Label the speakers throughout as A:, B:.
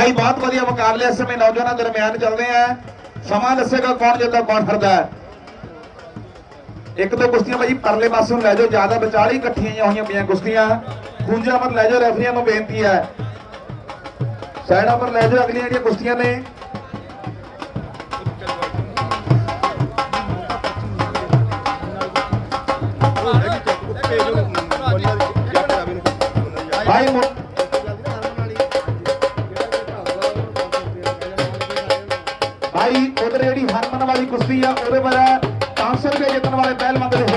A: ਭਾਈ ਬਹੁਤ ਵਧੀਆ ਮੁਕਾਬਲੇ ਇਸ ਸਮੇਂ ਨੌਜਵਾਨਾਂ ਦਰਮਿਆਨ ਚੱਲਦੇ ਆ ਸਮਾਂ ਦੱਸੇਗਾ ਕੌਣ ਜਿੱਤਦਾ ਕੌਣ ਹਾਰਦਾ ਹੈ ਇੱਕ ਦੋ ਕੁਸ਼ਤੀਆਂ ਭਾਈ ਪਰਲੇ ਪਾਸੇ ਨੂੰ ਲੈ ਜਾਓ ਜ਼ਿਆਦਾ ਵਿਚਾਲੇ ਹੀ ਇਕੱਠੀਆਂ ਜਿਹੀਆਂ ਹੋਈਆਂ ਪਈਆਂ ਕੁਸ਼ਤੀਆਂ ਖੂੰਜਾ ਮਤ ਲੈ ਜਾਓ ਰੈਫਰੀਆਂ ਨੂੰ ਬੇਨਤੀ ਹੈ ਸਾਈਡਾਂ ਪਰ ਲੈ ਜਾਓ ਅਗਲੀਆਂ ਜਿਹੜੀਆਂ ਕੁਸ਼ਤੀਆਂ ਨੇ ਭਾਈ ਮੁ- ਭਾਈ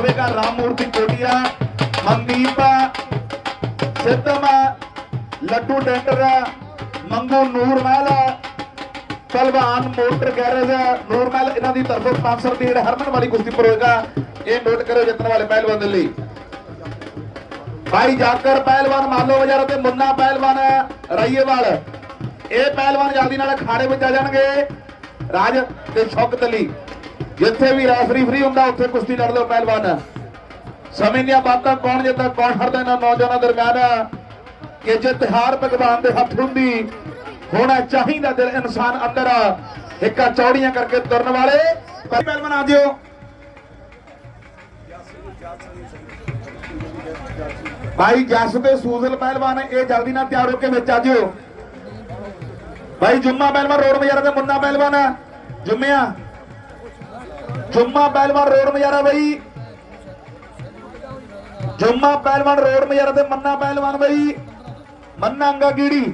A: ਹੋਵੇਗਾ ਰਾਮ ਕੋਟੀਆ, ਮਨਦੀਪ ਸਿੱਧਮ ਲੱਡੂ ਡੈਂਟਰ ਮੰਗੂ ਨੂਰ ਮਹਿਲ ਪਹਿਲਵਾਨ ਮੋਟਰ ਗੈਰੇਜ ਨੂਰ ਮਹਿਲ ਇਹਨਾਂ ਦੀ ਤਰਫੋਂ 500 ਰੁਪਏ ਜਿਹੜਾ ਹਰਮਨ ਵਾਲੀ ਕੁਸ਼ਤੀ ਪਰ ਹੋਵੇਗਾ ਇਹ ਨੋਟ ਕਰੋ ਜਿੱਤਣ ਵਾਲੇ ਪਹਿਲਵਾਨ ਦੇ ਲਈ। ਭਾਈ ਜਾਕਰ ਪਹਿਲਵਾਨ ਮਾਲੋ ਬਾਜ਼ਾਰ ਤੇ ਮੁੰਨਾ ਪਹਿਲਵਾਨ ਰਾਈਏਵਾਲ। ਇਹ ਪਹਿਲਵਾਨ ਜਲਦੀ ਨਾਲ ਅਖਾੜੇ ਵਿੱਚ ਆ ਜਾਣਗੇ। ਰਾਜ ਤੇ ਸ਼ੌਕਤ ਅਲੀ ਜਿੱਥੇ ਵੀ ਰੈਫਰੀ ਫਰੀ ਹੁੰਦਾ, ਉੱਥੇ ਕੁਸ਼ਤੀ ਲੜ ਲਓ ਪਹਿਲਵਾਨ। ਸਮੇਂ ਦੀਆਂ ਬਾਤਾਂ ਕੌਣ ਜਿੱਤਦਾ ਕੌਣ ਹਰਦਾ ਇਹਨਾਂ ਨੌਜਵਾਨਾਂ ਦਰਮਿਆਨ? ਕਿ ਜੇ ਤਿਹਾਰ ਭਗਵਾਨ ਦੇ ਹੱਥ ਹੁੰਦੀ, ਹੋਣਾ ਚਾਹੀਦਾ ਦਿਲ ਇਨਸਾਨ ਅੰਦਰ। ਹਿੱਕਾ ਚੌੜੀਆਂ ਕਰਕੇ ਤੁਰਨ ਵਾਲੇ। ਪਹਿਲਵਾਨ ਆ ਜਿਓ। ਭਾਈ ਜਸ ਤੇ ਸੂਜ਼ਲ ਪਹਿਲਵਾਨ, ਇਹ ਜਲਦੀ ਨਾਲ ਤਿਆਰ ਹੋ ਕੇ ਵਿੱਚ ਆ ਜਿਓ। ਭਾਈ ਜੁੰਮਾ ਪਹਿਲਵਾਨ, ਰੋਡ ਮਜਾਰਾ ਤੇ ਮੁੰਨਾ ਪਹਿਲਵਾਨ। ਜੁੰਮਿਆ। ਜੁੰਮਾ ਪਹਿਲਵਾਨ ਰੋਡ ਮਜਾਰਾ ਬਈ। ਜੁੰਮਾ ਪਹਿਲਵਾਨ ਰੋਡ ਮਜਾਰਾ ਤੇ ਮੰਨਾ ਪਹਿਲਵਾਨ ਬਈ। ਮੰਨਾ ਅੰਗਾ ਗੀੜੀ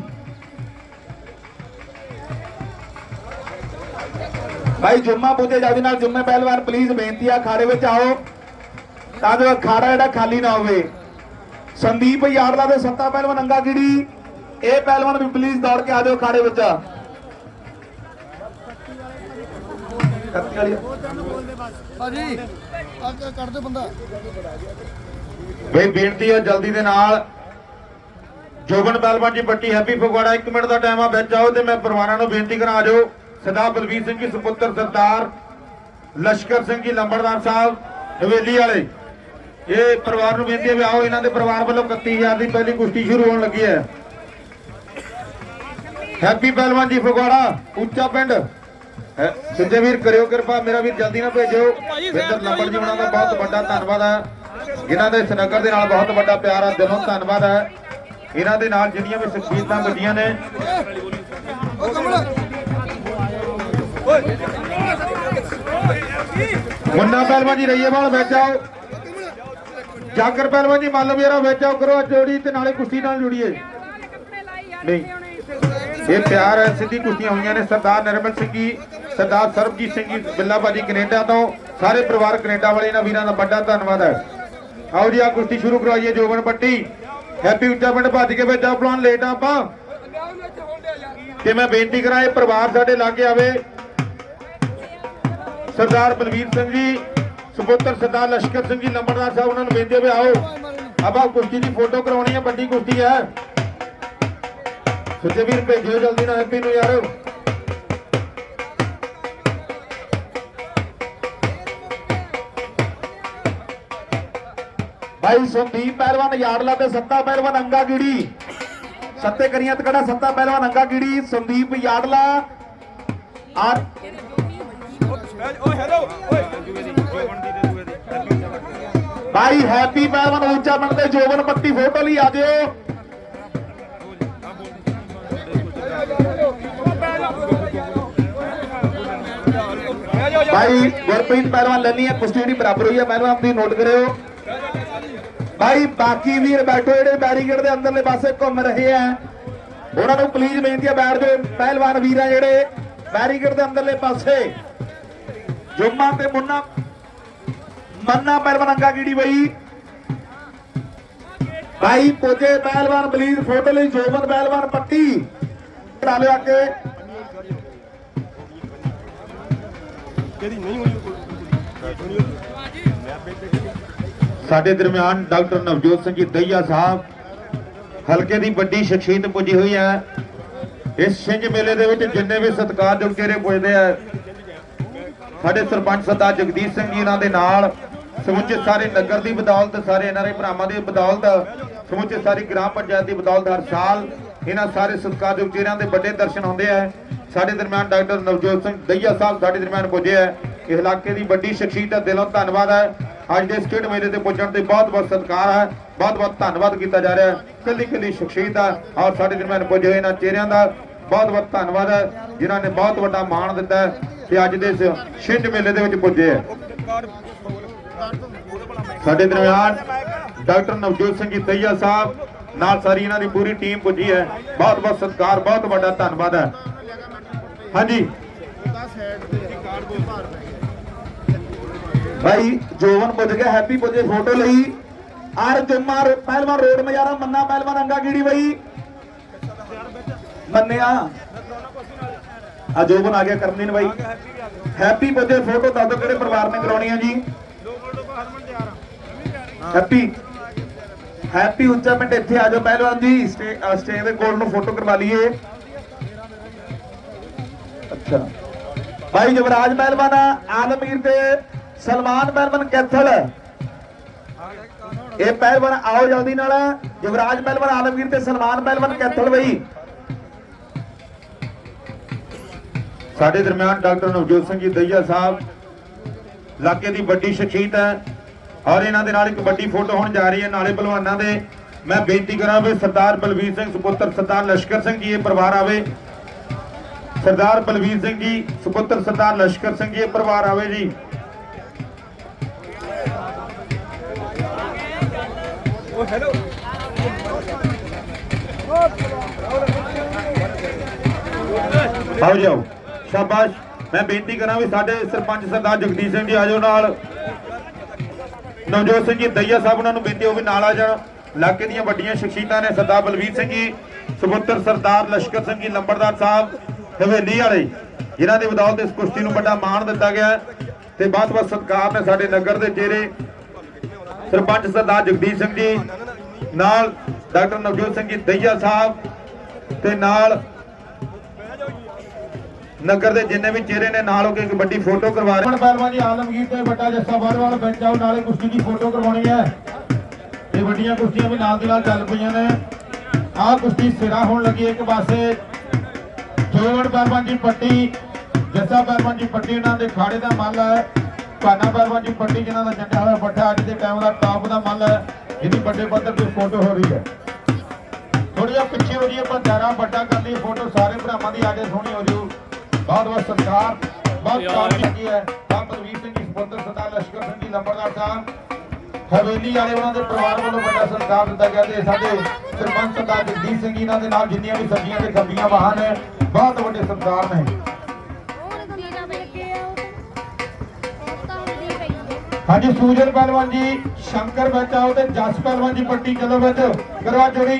A: ਭਾਈ ਜੁੰਮਾ ਪੁੱਜੇ ਜਾਦੀ ਨਾਲ ਜੁੰਮੇ ਪਹਿਲਵਾਨ ਪਲੀਜ਼ ਬੇਨਤੀ ਆ ਖਾੜੇ ਵਿੱਚ ਆਓ। ਤਾਂ ਜੋ ਅਖਾੜਾ ਜਿਹੜਾ ਖਾਲੀ ਨਾ ਹੋਵੇ। ਸੰਦੀਪ ਯਾਰਲਾ ਦੇ ਸੱਤਾ ਪਹਿਲਵਾਨ ਅੰਗਾ ਗਿੜੀ ਇਹ ਪਹਿਲਵਾਨ ਵੀ ਪਲੀਜ਼ ਦੌੜ ਕੇ ਆ ਜਾਓ ਖਾੜੇ ਵਿੱਚ। ਕੱਤੀ ਵਾਲੀ
B: ਭਾਜੀ ਆ ਕੱਢ ਦੇ ਬੰਦਾ।
A: ਬਈ ਬੇਨਤੀ ਹੈ ਜਲਦੀ ਦੇ ਨਾਲ। ਜੋਬਨ ਪਹਿਲਵਾਨ ਜੀ ਪੱਟੀ ਹੈਪੀ ਫਗਵਾੜਾ। 1 ਮਿੰਟ ਦਾ ਟਾਈਮ ਆ ਵਿੱਚ ਆਓ ਤੇ ਮੈਂ ਪਰਵਾਨਾ ਨੂੰ ਬੇਨਤੀ ਕਰਾਂ ਆ ਜਾਓ ਸਰਦਾਰ ਬਲਵੀਰ ਸਿੰਘ ਜੀ ਸੁਪੁੱਤਰ ਸਰਦਾਰ ਲਸ਼ਕਰ ਸਿੰਘ ਜੀ ਲੰਬੜਦਾਰ ਸਾਹਿਬ ਹਵੇਲੀ ਵਾਲੇ। ਇਹ ਪਰਿਵਾਰ ਨੂੰ ਬੇਨਤੀ ਹੈ ਵੀ ਆਓ ਇਹਨਾਂ ਦੇ ਪਰਿਵਾਰ ਵੱਲੋਂ 31000 ਦੀ ਪਹਿਲੀ ਕੁਸ਼ਤੀ ਸ਼ੁਰੂ ਹੋਣ ਲੱਗੀ ਹੈ। ਹੈਪੀ ਪਹਿਲਵਾਨ ਜੀ ਫਗਵਾੜਾ ਉੱਚਾ ਪਿੰਡ। ਹੈ। ਸੰਜੇ ਵੀਰ ਕਰਿਓ ਕਿਰਪਾ ਮੇਰਾ ਵੀਰ ਜਲਦੀ ਨਾਲ ਭੇਜੋ ਵਿੰਦਰ ਲੰਬੜ ਜੀ ਉਹਨਾਂ ਦਾ ਬਹੁਤ ਵੱਡਾ ਧੰਨਵਾਦ ਹੈ। ਜਿਨ੍ਹਾਂ ਦੇ ਸਨਗਰ ਦੇ ਨਾਲ ਬਹੁਤ ਵੱਡਾ ਪਿਆਰ ਆ ਦਿਲੋਂ ਧੰਨਵਾਦ ਹੈ। ਇਹਨਾਂ ਦੇ ਨਾਲ ਜਿਹੜੀਆਂ ਵੀ ਸ਼ਖਸੀਅਤਾਂ ਵੱਡੀਆਂ ਨੇ।
B: ਉਹ ਕਮਲ
A: ਮੁੰਨਾ ਪਹਿਲਵਾਨ ਜੀ ਰਈਏਵਾਲ ਵਿੱਚ ਆਓ। ਜਾਗਰ ਪਹਿਲਵਾਨ ਜੀ ਮੱਲ ਮੇਰਾ ਵਿੱਚ ਆਓ ਕਰੋ ਜੋੜੀ ਤੇ ਨਾਲੇ ਕੁਸ਼ਤੀ ਨਾਲ ਜੁੜੀਏ। ਨਹੀਂ। ਇਹ ਪਿਆਰ ਹੈ ਸਿੱਧੀ ਕੁਸ਼ਤੀਆਂ ਹੋਈਆਂ ਨੇ ਸਰਦਾਰ ਨਿਰਮਲ ਸਿੰਘ ਜੀ। ਸਰਦਾਰ ਸਰਬਜੀਤ ਸਿੰਘ ਜੀ ਬਿੱਲਾ ਭਾਜੀ ਕੈਨੇਡਾ ਤੋਂ, ਸਾਰੇ ਪਰਿਵਾਰ ਕੈਨੇਡਾ ਵਾਲੇ ਇਹਨਾਂ ਵੀਰਾਂ ਦਾ ਵੱਡਾ ਧੰਨਵਾਦ ਹੈ। ਆਓ ਜੀ ਆ ਕੁਸ਼ਤੀ ਸ਼ੁਰੂ ਕਰਵਾਈਏ, ਜੋਬਨ ਪੱਟੀ ਹੈਪੀ ਉੱਚਾ ਪਿੰਡ ਭੱਜ ਕੇ ਵਿੱਚ ਆ ਲੇਟ ਆਪਾਂ। ਤੇ ਮੈਂ ਬੇਨਤੀ ਕਰਾਂ, ਇਹ ਪਰਿਵਾਰ ਸਾਡੇ ਲਾਗੇ ਆਵੇ। ਸਰਦਾਰ ਬਲਵੀਰ ਸਿੰਘ ਜੀ, ਸੁਪੁੱਤਰ ਸਰਦਾਰ ਲਸ਼ਕਰ ਸਿੰਘ ਜੀ, ਲੰਬੜਦਾਰ ਸਾਹਿਬ, ਉਹਨਾਂ ਨੂੰ ਬੇਨਤੀ ਹੈ ਵੀ ਆਓ। ਆਪਾਂ ਕੁਸ਼ਤੀ ਦੀ ਫੋਟੋ ਕਰਾਉਣੀ ਹੈ ਵੱਡੀ ਕੁਸ਼ਤੀ ਹੈ। ਸੁੱਚੇ ਵੀਰ, ਭੇਜਿਓ ਜਲਦੀ ਨਾਲ ਹੈਪੀ ਨੂੰ ਯਾਰ ਭਾਈ ਸੰਦੀਪ ਪਹਿਲਵਾਨ ਯਾਰਲਾ ਤੇ ਸੱਤਾ, ਪਹਿਲਵਾਨ ਅੰਗਾ ਗਿੜੀ ਸੱਤੇ ਕਰੀਆਂ ਤਕੜਾ ਸੱਤਾ, ਪਹਿਲਵਾਨ ਅੰਗਾ ਗਿੜੀ ਸੰਦੀਪ ਯਾਰਲਾ। ਆ ਭਾਈ ਹੈਪੀ ਪਹਿਲਵਾਨ ਉੱਚਾ ਪਿੰਡ ਦੇ ਜੋਬਨ ਪੱਟੀ ਫੋਟੋ ਲਈ ਆ ਜਿਓ। ਭਾਈ ਗੁਰਪ੍ਰੀਤ ਪਹਿਲਵਾਨ ਲੈਣੀ ਹੈ, ਕੁਸ਼ਤੀ ਜਿਹੜੀ ਬਰਾਬਰ ਹੋਈ ਭਾਈ ਬਾਕੀ ਵੀਰ ਬੈਠੋ, ਜਿਹੜੇ ਬੈਰੀਕੇਡ ਦੇ ਅੰਦਰਲੇ ਪਾਸੇ ਘੁੰਮ ਰਹੇ ਆ। ਉਹਨਾਂ ਨੂੰ ਪਲੀਜ਼ ਬੇਨਤੀ ਹੈ ਬੈਠ ਜਾਓ, ਪਹਿਲਵਾਨ ਵੀਰ ਜਿਹੜੇ ਬੈਰੀਕੇਡ ਦੇ ਅੰਦਰਲੇ ਪਾਸੇ। ਜੁਮਾ ਤੇ ਮੁੰਨਾ, ਮੰਨਾ ਪਹਿਲਵਾਨ ਅੰਗਾ ਕੀੜੀ ਬਈ ਭਾਈ ਪੋਜੇ ਪਹਿਲਵਾਨ ਪਲੀਜ਼ ਫੋਟੋ ਲਈ ਜੋਬਨ ਪਹਿਲਵਾਨ ਪੱਟੀ। ਕਰਾ ਲਿਓ ਅੱਗੇ। ਸਾਡੇ ਦਰਮਿਆਨ ਡਾਕਟਰ ਨਵਜੋਤ ਸਿੰਘ ਜੀ ਦਈਆ ਸਾਹਿਬ ਹਲਕੇ ਦੀ ਵੱਡੀ ਸ਼ਖਸੀਅਤ ਪੁੱਜੀ ਹੋਈ ਹੈ। ਇਸ ਛਿੰਝ ਮੇਲੇ ਦੇ ਵਿੱਚ ਜਿੰਨੇ ਵੀ ਸਤਿਕਾਰਯੋਗ ਚਿਹਰੇ ਪੁੱਜਦੇ ਆ, ਸਾਡੇ ਸਰਪੰਚ ਸਰਦਾਰ ਜਗਦੀਸ਼ ਸਿੰਘ ਜੀ ਇਹਨਾਂ ਦੇ ਨਾਲ, ਸਮੁੱਚੇ ਸਾਰੇ ਨਗਰ ਦੀ ਬਦੌਲਤ, ਸਾਰੇ ਇਹਨਾਂ ਦੇ ਭਰਾਵਾਂ ਦੀ ਬਦੌਲਤ, ਸਮੁੱਚੇ ਸਾਰੀ ਗ੍ਰਾਮ ਪੰਚਾਇਤ ਦੀ ਬਦੌਲਤ ਹਰ ਸਾਲ
B: ਇਹਨਾਂ ਸਾਰੇ ਸਤਿਕਾਰਯੋਗ ਚਿਹਰਿਆਂ ਦੇ ਵੱਡੇ ਦਰਸ਼ਨ ਹੁੰਦੇ ਆ। ਸਾਡੇ ਦਰਮਿਆਨ ਡਾਕਟਰ ਨਵਜੋਤ ਸਿੰਘ ਦਈਆ ਸਾਹਿਬ ਸਾਡੇ ਦਰਮਿਆਨ ਪੁੱਜੇ ਆ। ਇਸ ਇਲਾਕੇ ਦੀ ਵੱਡੀ ਸ਼ਖਸੀਅਤ ਦਾ ਦਿਲੋਂ ਧੰਨਵਾਦ ਹੈ। ਅੱਜ ਦੇ ਸਟੇਟ ਮੇਲੇ ਤੇ ਪੁੱਜਣ ਤੇ ਬਹੁਤ ਬਹੁਤ ਸਤਿਕਾਰ ਹੈ, ਬਹੁਤ ਬਹੁਤ ਧੰਨਵਾਦ ਕੀਤਾ ਜਾ ਰਿਹਾ ਕੱਲੀ ਕੱਲੀ ਸ਼ਖਸੀਅਤ ਆ ਔਰ ਸਾਡੇ ਦਰਮਿਆਨ ਪੁੱਜੇ ਹੋਏ ਇਹਨਾਂ ਚਿਹਰਿਆਂ ਦਾ ਬਹੁਤ ਬਹੁਤ ਧੰਨਵਾਦ ਹੈ, ਜਿਨ੍ਹਾਂ ਨੇ ਬਹੁਤ ਵੱਡਾ ਮਾਣ ਦਿੱਤਾ ਤੇ ਅੱਜ ਦੇ ਇਸ ਛਿੰਝ ਮੇਲੇ ਦੇ ਵਿੱਚ ਪੁੱਜੇ ਹੈ। ਸਾਡੇ ਦਰਮਿਆਨ ਡਾਕਟਰ ਨਵਜੋਤ ਸਿੰਘ ਜੀ ਤਈਆ ਸਾਹਿਬ, ਨਾਲ ਸਾਰੀ ਇਹਨਾਂ ਦੀ ਪੂਰੀ ਟੀਮ ਪੁੱਜੀ ਹੈ। ਬਹੁਤ ਬਹੁਤ ਸਤਿਕਾਰ, ਬਹੁਤ ਵੱਡਾ ਧੰਨਵਾਦ ਹੈ। ਹਾਂਜੀ। ਭਾਈ ਜੋਵਨ ਪੁੱਜ ਗਿਆ, ਹੈਪੀ ਪੁੱਜੇ ਫੋਟੋ ਲਈ। ਆਰ ਜੁਮਾਰ ਪਹਿਲਵਾਨ ਰੋਡ ਮਜਾਰਾ, ਮੰਨਾ ਪਹਿਲਵਾਨ ਅੰਗਾ ਗੀੜੀ ਬਈ। ਮੰਨਿਆ। ਆ ਜੋਵਨ ਆ ਗਿਆ ਕਰਨੀਨ ਬਾਈ। ਹੈਪੀ ਪੁੱਜੇ ਫੋਟੋ ਦੱਸ ਦਿਓ ਕਿਹੜੇ ਪਰਿਵਾਰ ਨੇ ਕਰਾਉਣੀ ਆ ਜੀ? ਹੈਪੀ। ਹੈਪੀ ਉੱਚਾ ਪਿੰਡ ਇੱਥੇ ਆ ਜਾਓ ਪਹਿਲਵਾਨ ਜੀ। ਸਟੇਜ ਦੇ ਕੋਲ ਨੂੰ ਫੋਟੋ ਕਰਵਾ ਲਈਏ। ਅੱਛਾ। ਭਾਈ ਜਵਰਾਜ ਪਹਿਲਵਾਨ ਆਲਮਗੀਰ ਤੇ ਸਲਮਾਨ ਪਹਿਲਵਾਨ ਕੈਥਲ। ਇਹ ਪਹਿਲਵਾਨ ਆਓ ਜਲਦੀ ਨਾਲ। ਜਵਰਾਜ ਪਹਿਲਵਾਨ ਆਲਮਗੀਰ ਤੇ ਸਲਮਾਨ ਪਹਿਲਵਾਨ ਕੈਥਲ ਬਈ। ਸਾਡੇ ਦਰਮਿਆਨ ਡਾਕਟਰ ਨਵਜੋਤ ਸਿੰਘ ਜੀ ਦਈਆ ਸਾਹਿਬ, ਇਲਾਕੇ ਦੀ ਵੱਡੀ ਸ਼ਖਸੀਅਤ ਹੈ ਔਰ ਇਹਨਾਂ ਦੇ ਨਾਲ ਇੱਕ ਵੱਡੀ ਫੋਟੋ ਹੋਣ ਜਾ ਰਹੀ ਹੈ ਨਾਲੇ ਪਹਿਲਵਾਨਾਂ ਦੇ। ਮੈਂ ਬੇਨਤੀ ਕਰਾਂ ਵੀ ਸਰਦਾਰ ਬਲਵੀਰ ਸਿੰਘ ਸੁਪੁੱਤਰ, ਸਰਦਾਰ ਲਸ਼ਕਰ ਸਿੰਘ ਜੀ ਇਹ ਪਰਿਵਾਰ ਆਵੇ। ਸਰਦਾਰ ਬਲਵੀਰ ਸਿੰਘ ਜੀ, ਸੁਪੁੱਤਰ, ਸਰਦਾਰ ਲਸ਼ਕਰ ਸਿੰਘ ਜੀ ਇਹ ਪਰਿਵਾਰ ਆਵੇ ਜੀ। ਆਓ ਜਾਓ ਸ਼ਾਬਾਸ਼। ਮੈਂ ਬੇਨਤੀ ਕਰਾਂ ਵੀ ਸਾਡੇ ਸਰਪੰਚ ਸਰਦਾਰ ਜਗਦੀਸ਼ ਸਿੰਘ ਜੀ ਆਜੋ ਨਾਲ। ਨਵਜੋਤ ਸਿੰਘ ਜੀ, ਦਈਆ ਸਾਹਿਬ ਉਹਨਾਂ ਨੂੰ ਬੇਨਤੀ ਉਹ ਵੀ ਨਾਲ ਆ ਜਾਣ। ਇਲਾਕੇ ਦੀਆਂ ਵੱਡੀਆਂ ਸ਼ਖਸੀਅਤਾਂ ਨੇ ਸਰਦਾਰ ਬਲਵੀਰ ਸਿੰਘ ਜੀ, ਸੁਪੁੱਤਰ ਸਰਦਾਰ ਲਸ਼ਕਰ ਸਿੰਘ ਜੀ, ਲੰਬੜਦਾਰ ਸਾਹਿਬ, ਹਵੇਲੀ ਵਾਲੇ, ਜਿਨ੍ਹਾਂ ਦੀ ਬਦੌਲਤ ਇਸ ਕੁਸ਼ਤੀ ਨੂੰ ਵੱਡਾ ਮਾਣ ਦਿੱਤਾ ਗਿਆ ਤੇ ਬਹੁਤ ਬਹੁਤ ਸਤਿਕਾਰ ਨੇ ਸਾਡੇ ਨਗਰ ਦੇ ਚਿਹਰੇ। ਸਰਪੰਚ ਸਰਦਾਰ ਜਗਦੀਸ਼ ਸਿੰਘ ਜੀ, ਨਾਲ ਡਾਕਟਰ ਨਵਜੋਤ ਸਿੰਘ ਜੀ ਦਈਆ ਸਾਹਿਬ ਤੇ ਨਾਲ ਨਗਰ ਦੇ ਜਿੰਨੇ ਵੀ ਚਿਹਰੇ ਨੇ, ਨਾਲ ਹੋ ਕੇ ਇੱਕ ਵੱਡੀ ਫੋਟੋ ਕਰਵਾ ਰਹੇ ਪਹਿਲਵਾਨ ਜੀ, ਆਲਮਗੀਰ ਤੇ ਵੱਡਾ ਜੱਸਾ ਬਾਰਵਾਲ ਬੈਠ ਜਾਓ ਨਾਲੇ ਕੁਸ਼ਤੀ ਦੀ ਫੋਟੋ ਕਰਵਾਉਣੀ ਹੈ। ਤੇ ਵੱਡੀਆਂ ਕੁਸ਼ਤੀਆਂ ਵੀ ਨਾਲ ਦੀ ਨਾਲ ਚੱਲ ਪਈਆਂ ਨੇ। ਆਹ ਕੁਸ਼ਤੀ ਸਿਰਾ ਹੋਣ ਲੱਗੀ ਇੱਕ ਪਾਸੇ। ਜੋਵੜ ਪਹਿਲਵਾਨ ਜੀ ਪੱਟੀ, ਜੱਸਾ ਪਹਿਲਵਾਨ ਜੀ ਪੱਟੀ ਉਹਨਾਂ ਦੇ ਖਾੜੇ ਦਾ ਮੱਲ ਹੈ। ਭਾਨਾ ਪਹਿਲਵਾਨ ਜੀ ਪੱਟੀ ਜਿਨ੍ਹਾਂ ਦਾ ਜੰਡਿਆ ਹੋਇਆ ਪੱਠਾ ਅੱਜ ਦੇ ਟਾਈਮ ਦਾ ਟਾਪ ਦਾ ਮੱਲ ਹੈ ਜਿਹਦੀ ਵੱਡੇ ਪੱਧਰ ਤੇ ਫੋਟੋ ਹੋ ਰਹੀ ਹੈ। ਥੋੜੀ ਜਿਹਾ ਪਿੱਛੇ ਹੋ ਹੈ ਭੰਡਾਰਾ ਵੱਡਾ ਕਰ ਲਈ ਫੋਟੋ ਸਾਰੇ ਭਰਾਵਾਂ ਦੀ ਆਗੇ ਸੋਹਣੀ ਹੋ ਜੂ ਬਹੁਤ ਬਹੁਤ ਸਤਿਕਾਰ ਬਹੁਤ ਕਾਮਯਾਬੀ ਕੀ ਹੈ। ਤਾਂ ਬਲਵੀਰ ਸਿੰਘ ਜੀ ਸਪੋਰਟਰ ਸਰਦਾਰ ਲਸ਼ਕਰ ਸਿੰਘ ਜੀ ਲੰਬੜਦਾਰ ਸਾਹਿਬ। ਹਵੇਲੀ ਵਾਲੇ ਉਹਨਾਂ ਦੇ ਪਰਿਵਾਰ ਵੱਲੋਂ ਵੱਡਾ ਸਤਿਕਾਰ ਦਿੱਤਾ ਗਿਆ ਤੇ ਸਾਡੇ ਸਰਪੰਚ ਸਰਦਾਰ ਜਗਦੀਸ਼ ਸਿੰਘ ਜੀ ਇਹਨਾਂ ਦੇ ਨਾਲ ਜਿੰਨੀਆਂ ਵੀ ਸਬਜ਼ੀਆਂ ਤੇ ਖੱਬੀਆਂ ਵਾਹਨ ਨੇ ਬਹੁਤ ਵੱਡੇ ਸਤਿਕਾਰ ਨੇ। ਹਾਂਜੀ, ਸੂਜਨ ਪਹਿਲਵਾਨ ਜੀ, ਸ਼ੰਕਰ ਵਿੱਚ ਤੇ ਜਸ ਪਹਿਲਵਾਨ ਜੀ ਪੱਟੀ ਚਲੋ ਬੈਠੋ ਕਰਵਾ ਜੋੜੀ।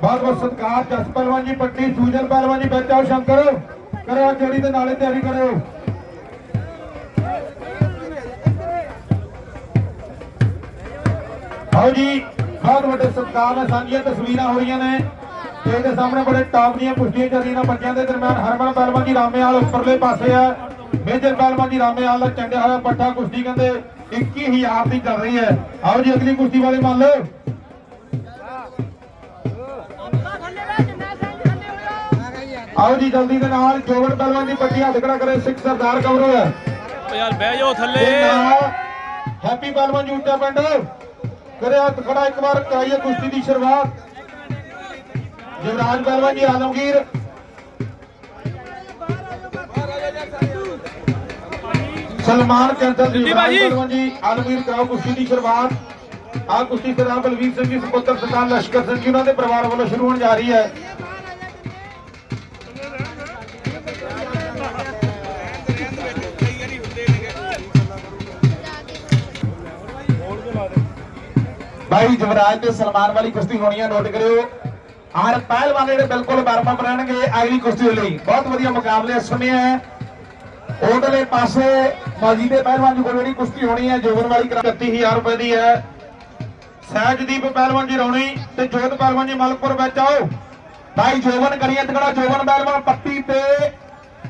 B: ਬਹੁਤ ਬਹੁਤ ਸਤਿਕਾਰ, ਜਸ ਪਹਿਲਵਾਨ ਜੀ ਪੱਟੀ, ਸੂਜਨ ਪਹਿਲਵਾਨ ਜੀ ਵਿੱਚ ਸ਼ੰਕਰ। ਕਰਵਾ ਜੋੜੀ ਦੇ ਨਾਲੇ ਤਿਆਰੀ ਕਰੋ। ਆਓ ਜੀ, ਬਹੁਤ ਵੱਡੇ ਸਤਿਕਾਰ ਨਾਲ ਸਾਂਝੀਆਂ ਤਸਵੀਰਾਂ ਹੋ ਰਹੀਆਂ ਨੇ। ਤੇ ਇਹਦੇ ਸਾਹਮਣੇ ਬੜੇ ਟਾਪ ਦੀਆਂ ਕੁਸ਼ਤੀਆਂ ਚੱਲਦੀਆਂ ਨੇ ਬੱਚਿਆਂ ਦੇ ਦਰਮਿਆਨ। ਹਰਮਨ ਪਹਿਲਵਾਨ ਜੀ ਰਾਮੇਵਾਲ ਉੱਪਰਲੇ ਪਾਸੇ ਆ। ਮੇਜਰ ਪਹਿਲਵਾਨ ਜੀ ਰਾਮੇਵਾਲ ਦਾ ਚੰਡਿਆ ਹੋਇਆ ਪੱਠਾ ਕੁਸ਼ਤੀ ਕਹਿੰਦੇ 21000 ਦੀ ਚੱਲ ਰਹੀ ਹੈ। ਆਓ ਜੀ ਅਗਲੀ ਕੁਸ਼ਤੀ ਵਾਲੇ ਮੰਨ ਲਓ। ਆਓ ਜੀ ਜਲਦੀ ਦੇ ਨਾਲ ਜੋਗੜ ਪਹਿਲਵਾਨ ਦੀ ਪੱਟੀ ਹੱਥ ਖੜਾ ਕਰੇ ਸਿੱਖ ਸਰਦਾਰ ਕਵਰੋ ਹੈ
C: ਓ ਯਾਰ ਬਹਿ ਜਾਓ ਥੱਲੇ।
B: ਹੈਪੀ ਪਹਿਲਵਾਨ ਜੀ ਉੱਚਾ ਪਿੰਡ। ਕਰੇ ਹੱਥ ਖੜਾ ਇੱਕ ਵਾਰ ਕਰਾਈਏ ਕੁਸ਼ਤੀ ਦੀ ਸ਼ੁਰੂਆਤ। ਯੁਵਰਾਜ ਪਹਿਲਵਾਨ ਜੀ ਆਲਮਗੀਰ। ਸਲਮਾਨ ਕੈਂਸਰ ਜੀ। ਪਹਿਲਵਾਨ ਜੀ ਆਲਮਗੀਰ ਕਰਾਓ ਕੁਸ਼ਤੀ ਦੀ ਸ਼ੁਰੂਆਤ। ਆ ਕੁਸ਼ਤੀ ਸਰਦਾਰ ਬਲਵੀਰ ਸਿੰਘ ਜੀ ਸੁਪੁੱਤਰ ਸਰਦਾਰ ਲਸ਼ਕਰ ਸਿੰਘ ਜੀ ਉਹਨਾਂ ਦੇ ਪਰਿਵਾਰ ਵੱਲੋਂ ਸ਼ੁਰੂ ਹੋਣ ਜਾ ਰਹੀ ਹੈ। ਭਾਈ ਜਵਰਾਜ ਤੇ ਸਲਮਾਨ ਵਾਲੀ ਕੁਸ਼ਤੀ ਹੋਣੀ ਹੈ ਨੋਟ ਕਰਿਓ। ਆਰ ਪਹਿਲਵਾਨ ਜਿਹੜੇ ਬਿਲਕੁਲ ਬਰਮਾ ਰਹਿਣਗੇ ਅਗਲੀ ਕੁਸ਼ਤੀ ਲਈ। ਬਹੁਤ ਵਧੀਆ ਮੁਕਾਬਲੇ ਸੁਣਿਆ ਹੈ। ਉਧਰਲੇ ਪਾਸੇ ਮਾਜੀ ਦੇ ਪਹਿਲਵਾਨ ਜੀ ਕੋਲ ਜਿਹੜੀ ਕੁਸ਼ਤੀ ਹੋਣੀ ਹੈ ਜੋਗਨ ਵਾਲੀ 31000 ਰੁਪਏ ਦੀ ਹੈ। ਸਹਿਜਦੀਪ ਪਹਿਲਵਾਨ ਜੀ ਰੌਣੀ ਤੇ ਜੋਤ ਪਹਿਲਵਾਨ ਜੀ ਮਲਕਪੁਰ ਵਿੱਚ ਆਓ। ਭਾਈ ਜੋਗਨ ਕਰੀਏ ਤਕੜਾ ਜੋਗਨ ਪਹਿਲਵਾਨ ਪੱਟੀ ਤੇ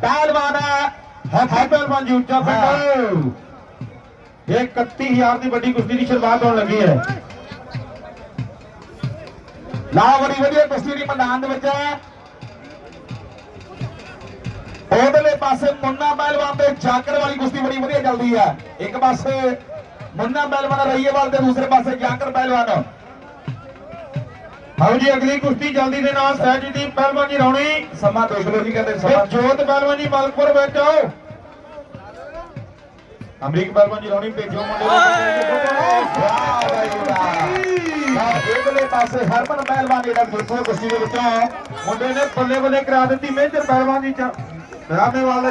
B: ਪਹਿਲਵਾਨ ਹੈ। ਹੈ ਪਹਿਲਵਾਨ ਜੀ ਉੱਚਾ ਪਿੰਡ ਇਹ 31000 ਦੀ ਵੱਡੀ ਕੁਸ਼ਤੀ ਦੀ ਸ਼ੁਰੂਆਤ ਹੋਣ ਲੱਗੀ ਹੈ।
A: ਲਾ ਬੜੀ ਵਧੀਆ ਕੁਸ਼ਤੀ ਦੀ ਮੈਦਾਨ ਦੇ ਵਿੱਚ ਹੈ। ਉਧਰਲੇ ਪਾਸੇ ਮੁੰਨਾ ਪਹਿਲਵਾਨ ਤੇ ਜਾਕਰ ਵਾਲੀ ਕੁਸ਼ਤੀ ਬੜੀ ਵਧੀਆ ਚੱਲਦੀ ਹੈ। ਇੱਕ ਪਾਸੇ ਮੁੰਨਾ ਪਹਿਲਵਾਨ ਰਈਏਵਾਲ ਤੇ ਦੂਸਰੇ ਪਾਸੇ ਜਾਕਰ ਪਹਿਲਵਾਨ।
B: ਆਓ ਜੀ ਅਗਲੀ ਕੁਸ਼ਤੀ ਜਲਦੀ ਦੇ ਨਾਲ ਸਹਿਜਦੀਪ ਪਹਿਲਵਾਨ ਜੀ ਰੌਣੀ।
A: ਸਮਾਂ ਦੇਖ ਲਓ ਜੀ ਕਹਿੰਦੇ ਸਮਾਂ।
B: ਜੋਤ ਪਹਿਲਵਾਨ ਜੀ ਮਲਕਪੁਰ ਵਿੱਚ ਆਓ। ਅਮਰੀਕ ਪਹਿਲਵਾਨ ਜੀ ਰੌਣੀ ਭੇਜੋ ਮੁੰਡੇ ਨੂੰ।
A: ਵਾਹ ਬਾਈ ਵਾਹ ਉਧਰਲੇ ਪਾਸੇ ਹਰਮਨ ਪਹਿਲਵਾਨ ਜਿਹੜਾ ਦੇਖੋ ਕੁਸ਼ਤੀ ਦੇ ਵਿੱਚੋਂ
B: ਮੁੰਡੇ ਨੇ ਬੱਲੇ ਬੱਲੇ ਕਰਾ ਦਿੱਤੀ ਮੇਜਰ ਪਹਿਲਵਾਨ ਦੀ ਚਾ। ਰਾਮੇਵਾਲ ਦਾ